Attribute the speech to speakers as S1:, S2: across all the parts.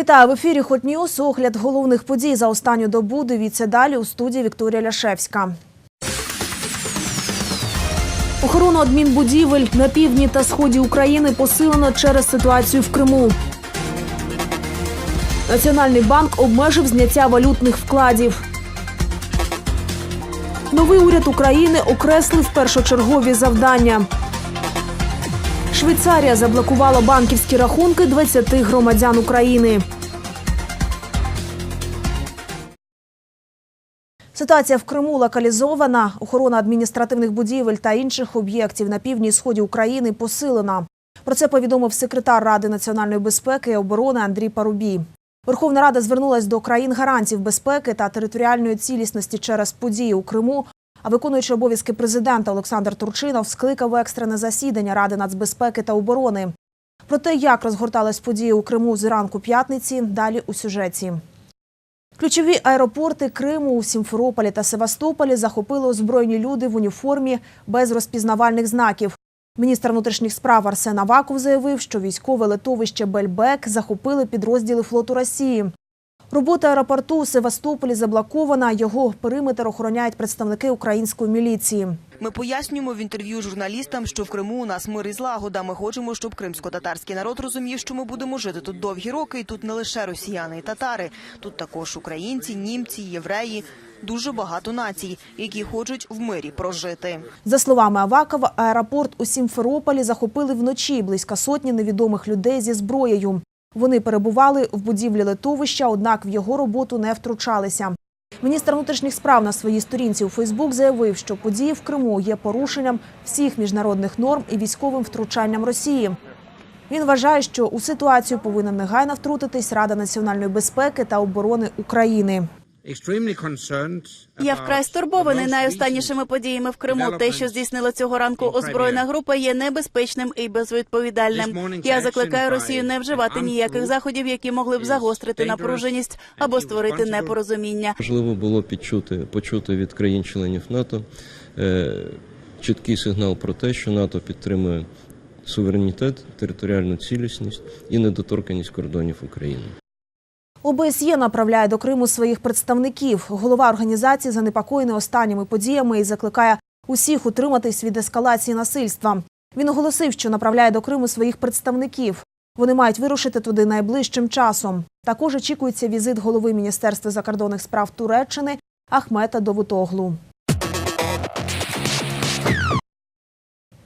S1: Вітаю в ефірі Хот Ньюс. Огляд головних подій за останню добу. Дивіться далі у студії Вікторія Ляшевська. Охорону адмінбудівель на півдні та сході України посилено через ситуацію в Криму. Національний банк обмежив зняття валютних вкладів. Новий уряд України окреслив першочергові завдання. Швейцарія заблокувала банківські рахунки 20 громадян України. Ситуація в Криму локалізована. Охорона адміністративних будівель та інших об'єктів на півдні і сході України посилена. Про це повідомив секретар Ради національної безпеки і оборони Андрій Парубій. Верховна Рада звернулась до країн гарантів безпеки та територіальної цілісності через події у Криму. А виконуючий обов'язки президента Олександр Турчинов скликав екстрене засідання Ради нацбезпеки та оборони. Про те, як розгортались події у Криму зранку п'ятниці, далі у сюжеті. Ключові аеропорти Криму у Сімферополі та Севастополі захопили озброєні люди в уніформі без розпізнавальних знаків. Міністр внутрішніх справ Арсен Аваков заявив, що військове литовище Бельбек захопили підрозділи флоту Росії. Робота аеропорту у Севастополі заблокована. Його периметр охороняють представники української міліції.
S2: Ми пояснюємо в інтерв'ю журналістам, що в Криму у нас мир і злагода. Ми хочемо, щоб кримсько-татарський народ розумів, що ми будемо жити тут довгі роки, і тут не лише росіяни і татари, тут також українці, німці, євреї. Дуже багато націй, які хочуть в мирі прожити.
S1: За словами Авакова, аеропорт у Сімферополі захопили вночі близько сотні невідомих людей зі зброєю. Вони перебували в будівлі литовища, однак в його роботу не втручалися. Міністр внутрішніх справ на своїй сторінці у Фейсбук заявив, що події в Криму є порушенням всіх міжнародних норм і військовим втручанням Росії. Він вважає, що у ситуацію повинна негайно втрутитись Рада національної безпеки та оборони України.
S3: Я вкрай стурбований найостаннішими подіями в Криму. Те, що здійснила цього ранку озброєна група, є небезпечним і безвідповідальним. Я закликаю Росію не вживати ніяких заходів, які могли б загострити напруженість або створити непорозуміння.
S4: Важливо було підчути, почути від країн-членів НАТО е, чіткий сигнал про те, що НАТО підтримує суверенітет, територіальну цілісність і недоторканність кордонів України.
S1: ОБСЄ направляє до Криму своїх представників. Голова організації занепокоєний останніми подіями і закликає усіх утриматись від ескалації насильства. Він оголосив, що направляє до Криму своїх представників. Вони мають вирушити туди найближчим часом. Також очікується візит голови Міністерства закордонних справ Туреччини Ахмета Довутоглу.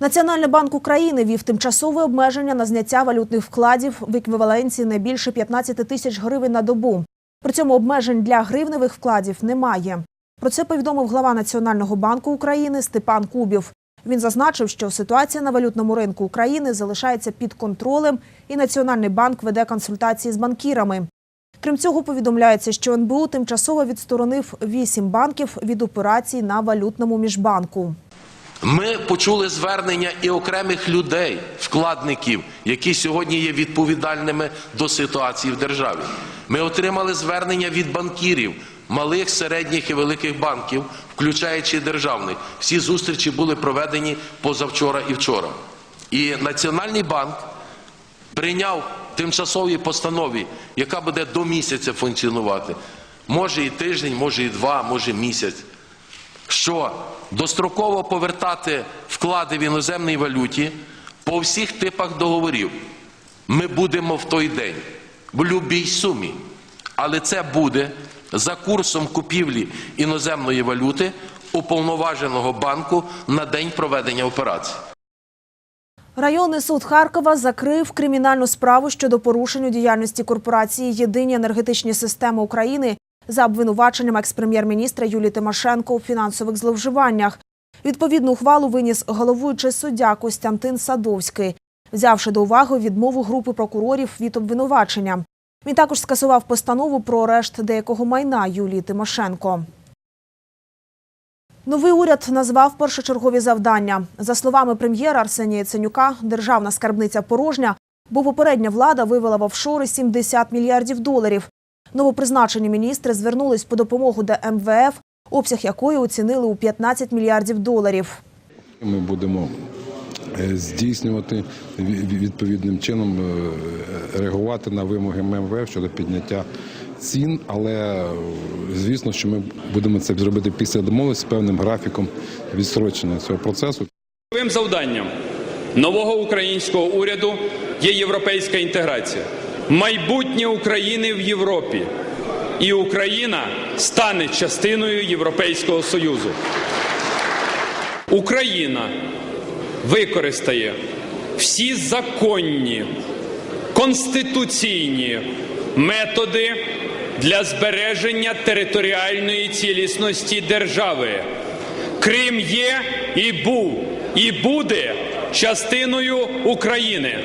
S1: Національний банк України вів тимчасове обмеження на зняття валютних вкладів в еквіваленті не більше 15 тисяч гривень на добу. При цьому обмежень для гривневих вкладів немає. Про це повідомив глава Національного банку України Степан Кубів. Він зазначив, що ситуація на валютному ринку України залишається під контролем, і Національний банк веде консультації з банкірами. Крім цього, повідомляється, що НБУ тимчасово відсторонив вісім банків від операцій на валютному міжбанку.
S5: Ми почули звернення і окремих людей, вкладників, які сьогодні є відповідальними до ситуації в державі. Ми отримали звернення від банкірів, малих, середніх і великих банків, включаючи державний. Всі зустрічі були проведені позавчора і вчора. І Національний банк прийняв тимчасовій постанові, яка буде до місяця функціонувати. Може і тиждень, може і два, може місяць що достроково повертати вклади в іноземній валюті по всіх типах договорів. Ми будемо в той день, в будь-якій сумі. Але це буде за курсом купівлі іноземної валюти уповноваженого банку на день проведення операції.
S1: Районний суд Харкова закрив кримінальну справу щодо порушень у діяльності корпорації Єдині енергетичні системи України за обвинуваченням екс-прем'єр-міністра Юлії Тимошенко у фінансових зловживаннях. Відповідну ухвалу виніс головуючий суддя Костянтин Садовський, взявши до уваги відмову групи прокурорів від обвинувачення. Він також скасував постанову про арешт деякого майна Юлії Тимошенко. Новий уряд назвав першочергові завдання. За словами прем'єра Арсенія Яценюка, державна скарбниця порожня, бо попередня влада вивела в офшори 70 мільярдів доларів. Новопризначені міністри звернулись по допомогу до МВФ, обсяг якої оцінили у 15 мільярдів доларів.
S6: Ми будемо е, здійснювати відповідним чином е, реагувати на вимоги МВФ щодо підняття цін. Але е, звісно, що ми будемо це зробити після домовленості з певним графіком відстрочення цього процесу.
S7: Ключовим завданням нового українського уряду є європейська інтеграція, майбутнє України в Європі. І Україна стане частиною Європейського Союзу. Україна використає всі законні конституційні методи для збереження територіальної цілісності держави. Крим є і був, і буде частиною України.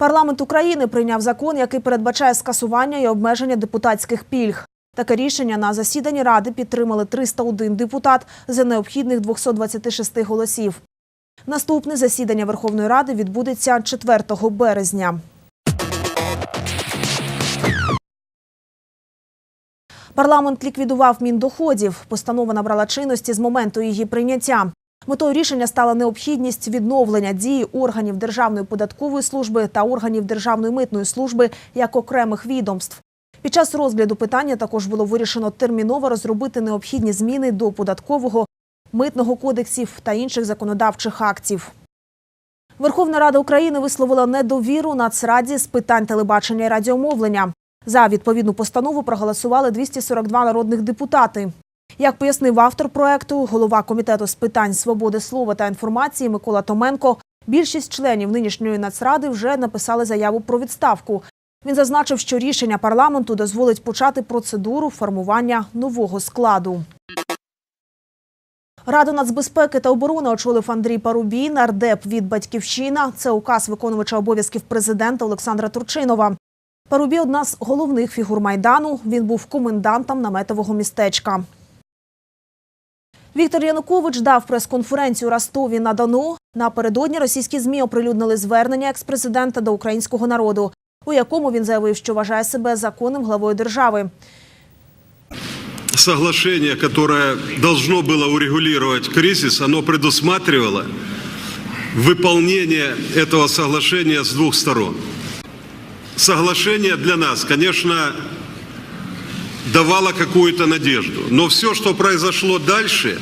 S1: Парламент України прийняв закон, який передбачає скасування і обмеження депутатських пільг. Таке рішення на засіданні Ради підтримали 301 депутат за необхідних 226 голосів. Наступне засідання Верховної Ради відбудеться 4 березня. Парламент ліквідував міндоходів. Постанова набрала чинності з моменту її прийняття. Метою рішення стала необхідність відновлення дії органів Державної податкової служби та органів Державної митної служби як окремих відомств. Під час розгляду питання також було вирішено терміново розробити необхідні зміни до податкового, митного кодексів та інших законодавчих актів. Верховна Рада України висловила недовіру Нацраді з питань телебачення і радіомовлення. За відповідну постанову проголосували 242 народних депутати. Як пояснив автор проекту, голова комітету з питань свободи слова та інформації Микола Томенко, більшість членів нинішньої нацради вже написали заяву про відставку. Він зазначив, що рішення парламенту дозволить почати процедуру формування нового складу. Раду нацбезпеки та оборони очолив Андрій Парубій, нардеп від Батьківщина. Це указ виконувача обов'язків президента Олександра Турчинова. Парубій – одна з головних фігур майдану. Він був комендантом наметового містечка. Віктор Янукович дав прес-конференцію у Ростові на Дону. Напередодні російські змі оприлюднили звернення експрезидента до українського народу, у якому він заявив, що вважає себе законним главою держави.
S8: соглашение, которое должно было урегулировать кризис, оно предусматривало выполнение этого соглашения с двух сторон. Соглашение для нас, конечно, давало какую-то надежду, но все, что произошло дальше,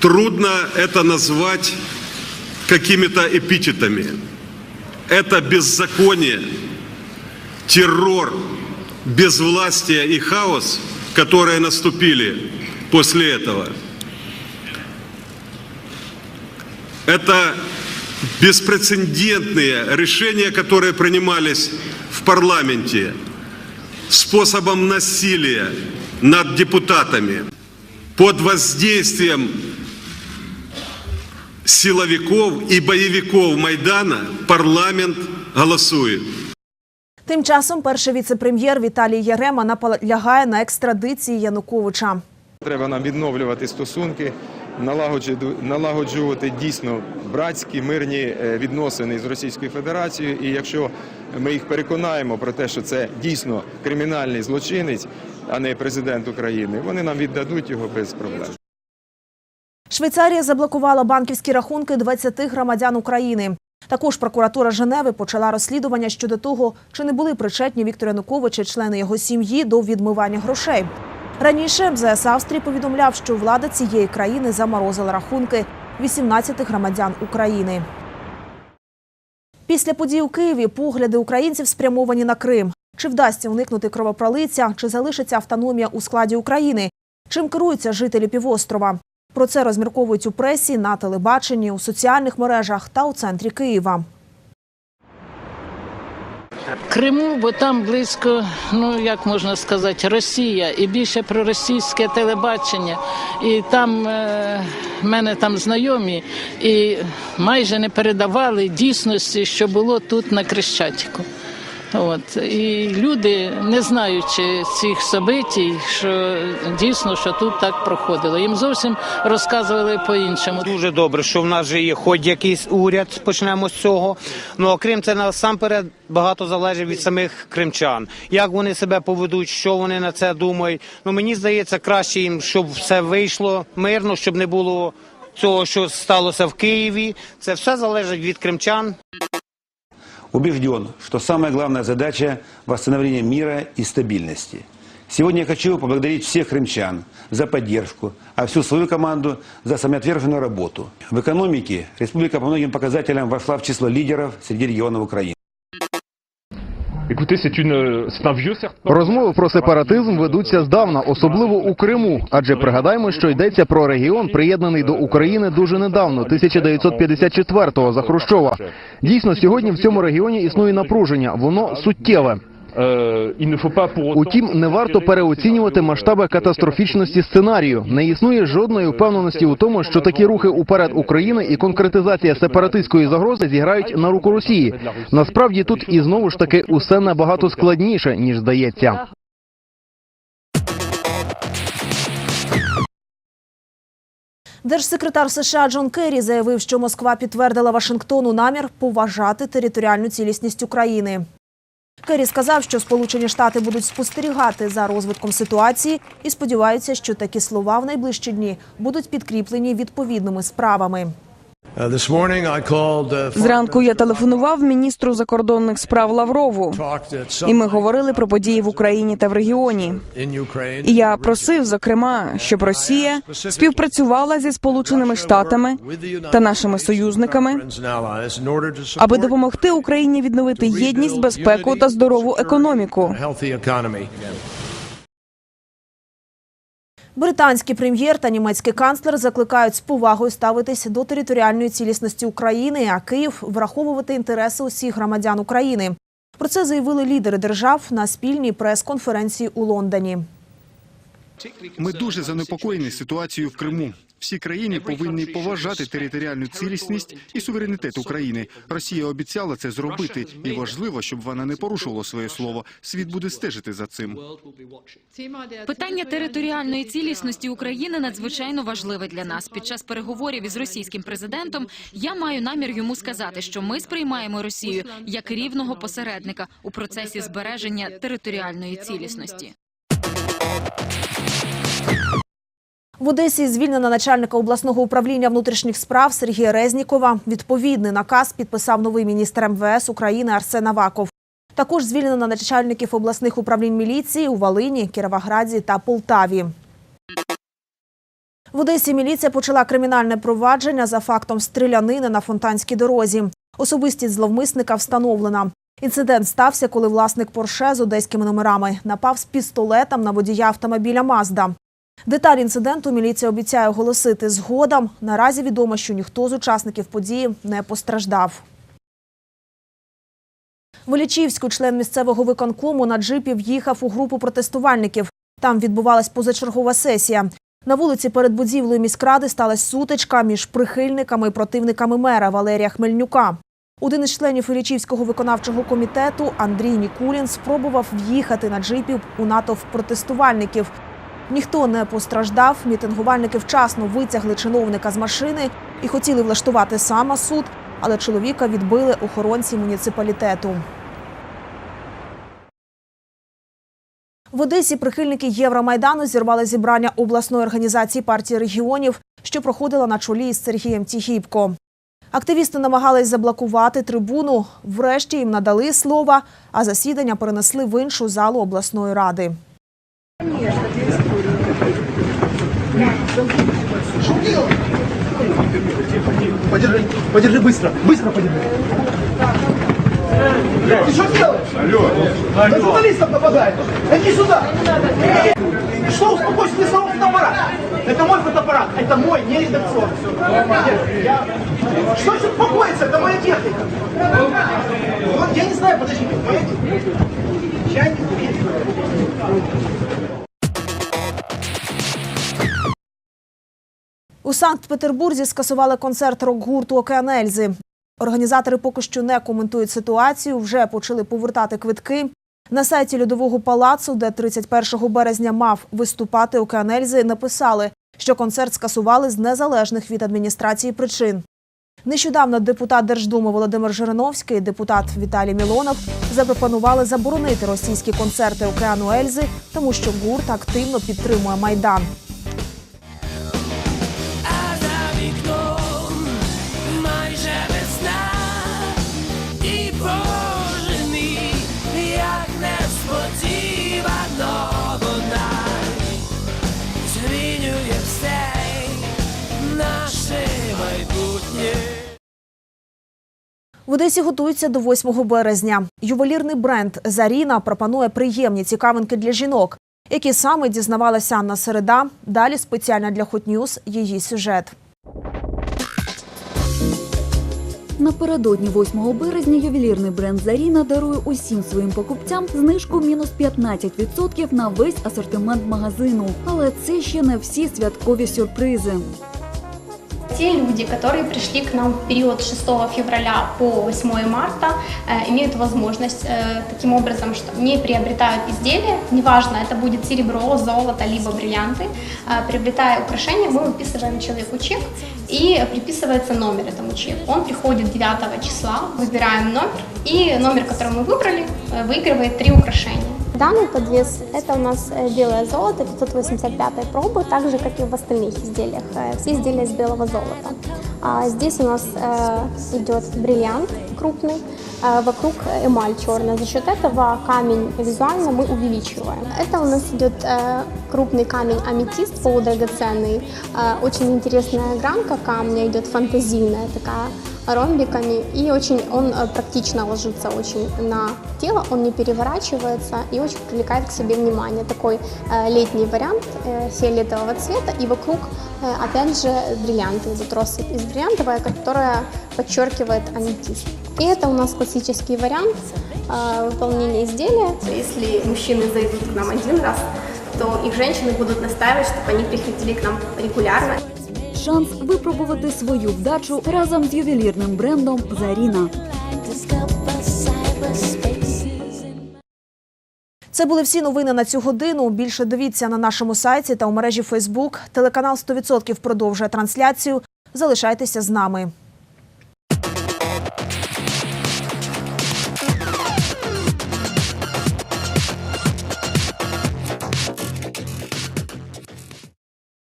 S8: трудно это назвать какими-то эпитетами. Это беззаконие, террор, безвластие и хаос, которые наступили после этого, это беспрецедентные решения, которые принимались парламенте способом насилия над депутатами под воздействием силовиков и боевиков Майдана парламент голосует.
S1: Тим часом перший віце-прем'єр Віталій Ярема наполягає на екстрадиції Януковича.
S9: Треба нам відновлювати стосунки, налагоджувати дійсно братські мирні е, відносини з Російською Федерацією. І якщо ми їх переконаємо про те, що це дійсно кримінальний злочинець, а не президент України, вони нам віддадуть його без проблем.
S1: Швейцарія заблокувала банківські рахунки 20 громадян України. Також прокуратура Женеви почала розслідування щодо того, чи не були причетні Віктор Янукович і члени його сім'ї до відмивання грошей. Раніше МЗС Австрії повідомляв, що влада цієї країни заморозила рахунки 18 громадян України. Після подій у Києві погляди українців спрямовані на Крим. Чи вдасться уникнути кровопролиття, чи залишиться автономія у складі України? Чим керуються жителі півострова? Про це розмірковують у пресі, на телебаченні, у соціальних мережах та у центрі Києва.
S10: Криму, бо там близько, ну як можна сказати, Росія і більше про російське телебачення. І там е, мене там знайомі, і майже не передавали дійсності, що було тут на Крещатику. От і люди, не знаючи цих событій, що дійсно що тут так проходило. Їм зовсім розказували по-іншому.
S11: Дуже добре, що в нас же є хоч якийсь уряд, почнемо з цього. Ну окрім це насамперед багато залежить від самих кримчан. Як вони себе поведуть, що вони на це думають. Ну мені здається, краще їм, щоб все вийшло мирно, щоб не було цього, що сталося в Києві. Це все залежить від кримчан.
S12: Убежден, что самая главная задача – восстановление мира и стабильности. Сегодня я хочу поблагодарить всех крымчан за поддержку, а всю свою команду за самоотверженную работу. В экономике республика по многим показателям вошла в число лидеров среди регионов Украины.
S13: Розмови про сепаратизм ведуться здавна, особливо у Криму. Адже пригадаємо, що йдеться про регіон, приєднаний до України дуже недавно, 1954-го, за Хрущова. Дійсно, сьогодні в цьому регіоні існує напруження, воно суттєве.
S14: Autant
S13: Утім, не варто переоцінювати масштаби катастрофічності сценарію. Не існує жодної впевненості у тому, що такі рухи уперед України і конкретизація сепаратистської загрози зіграють на руку Росії. Насправді тут і знову ж таки усе набагато складніше ніж здається.
S1: Держсекретар США Джон Керрі заявив, що Москва підтвердила Вашингтону намір поважати територіальну цілісність України. Керрі сказав, що Сполучені Штати будуть спостерігати за розвитком ситуації і сподіваються, що такі слова в найближчі дні будуть підкріплені відповідними справами.
S15: Зранку я телефонував міністру закордонних справ Лаврову, і ми говорили про події в Україні та в регіоні. І я просив, зокрема, щоб Росія співпрацювала зі Сполученими Штатами та нашими союзниками, аби допомогти Україні відновити єдність, безпеку та здорову економіку.
S1: Британський прем'єр та німецький канцлер закликають з повагою ставитись до територіальної цілісності України, а Київ враховувати інтереси усіх громадян України. Про це заявили лідери держав на спільній прес-конференції у Лондоні.
S16: Ми дуже занепокоєні ситуацією в Криму. Всі країни повинні поважати територіальну цілісність і суверенітет України. Росія обіцяла це зробити, і важливо, щоб вона не порушувала своє слово. Світ буде стежити за цим.
S17: Питання територіальної цілісності України надзвичайно важливе для нас. Під час переговорів із російським президентом я маю намір йому сказати, що ми сприймаємо Росію як рівного посередника у процесі збереження територіальної цілісності.
S1: В Одесі звільнена начальника обласного управління внутрішніх справ Сергія Резнікова. Відповідний наказ підписав новий міністр МВС України Арсен Аваков. Також звільнено начальників обласних управлінь міліції у Волині, Кіровограді та Полтаві. В Одесі міліція почала кримінальне провадження за фактом стрілянини на фонтанській дорозі. Особистість зловмисника встановлена. Інцидент стався, коли власник Порше з одеськими номерами напав з пістолетом на водія автомобіля Мазда. Деталі інциденту міліція обіцяє оголосити згодом. Наразі відомо, що ніхто з учасників події не постраждав. В Іллічівську член місцевого виконкому на джипі в'їхав у групу протестувальників. Там відбувалась позачергова сесія. На вулиці перед будівлею міськради сталася сутичка між прихильниками і противниками мера Валерія Хмельнюка. Один із членів Іллічівського виконавчого комітету Андрій Нікулін спробував в'їхати на джипі у натовп протестувальників. Ніхто не постраждав. Мітингувальники вчасно витягли чиновника з машини і хотіли влаштувати саме суд, але чоловіка відбили охоронці муніципалітету. В Одесі прихильники Євромайдану зірвали зібрання обласної організації партії регіонів, що проходила на чолі із Сергієм Тігіпко. Активісти намагались заблокувати трибуну. Врешті їм надали слова, а засідання перенесли в іншу залу обласної ради.
S18: Подержи, подержи быстро, быстро подержи. Ты что делаешь? Алло. На журналистов нападаешь. Иди сюда. Что успокойся, ты снова фотоаппарат. Это мой фотоаппарат, это мой, не редакционный. Я... Что ж успокоиться, это моя техника. Вот, я не знаю, подожди, моя техника. Чайник, есть.
S1: У Санкт-Петербурзі скасували концерт рок-гурту «Океан Ельзи». Організатори поки що не коментують ситуацію, вже почали повертати квитки. На сайті Льодового палацу, де 31 березня мав виступати Океан Ельзи, написали, що концерт скасували з незалежних від адміністрації причин. Нещодавно депутат Держдуми Володимир Жириновський і депутат Віталій Мілонов запропонували заборонити російські концерти Океану Ельзи, тому що гурт активно підтримує майдан.
S19: Наше майбутнє.
S1: В Одесі готуються до 8 березня. Ювелірний бренд Заріна пропонує приємні цікавинки для жінок, які саме дізнавалася Анна Середа. Далі спеціально для Hot News її сюжет.
S20: Напередодні 8 березня ювелірний бренд Заріна дарує усім своїм покупцям знижку мінус 15% на весь асортимент магазину. Але це ще не всі святкові сюрпризи.
S21: Те люди, которые пришли к нам в период с 6 февраля по 8 марта, э, имеют возможность э, таким образом, что не приобретают изделия, неважно, это будет серебро, золото, либо бриллианты, э, приобретая украшения, мы выписываем человеку чек и приписывается номер этому чеку. Он приходит 9 числа, выбираем номер, и номер, который мы выбрали, выигрывает три украшения.
S22: Данный подвес – это у нас э, белое золото 585 пробы, так же, как и в остальных изделиях. Э, Все изделия из белого золота. А здесь у нас э, идет бриллиант крупный, э, вокруг эмаль черная. За счет этого камень визуально мы увеличиваем. Это у нас идет э, крупный камень аметист полудрагоценный. Э, Очень интересная гранка камня идет фантазийная такая ромбиками и очень он э, практично ложится очень на тело, он не переворачивается и очень привлекает к себе внимание. Такой э, летний вариант э, фиолетового цвета и вокруг э, опять же бриллианты россыпь из бриллиантовая, которая подчеркивает аметист. И это у нас классический вариант выполнения изделия. Если мужчины зайдут к нам один раз, то их женщины будут настаивать, чтобы они приходили к нам регулярно.
S20: Шанс випробувати свою вдачу разом з ювелірним брендом Заріна.
S1: Це були всі новини на цю годину. Більше дивіться на нашому сайті та у мережі Фейсбук. Телеканал 100% продовжує трансляцію. Залишайтеся з нами.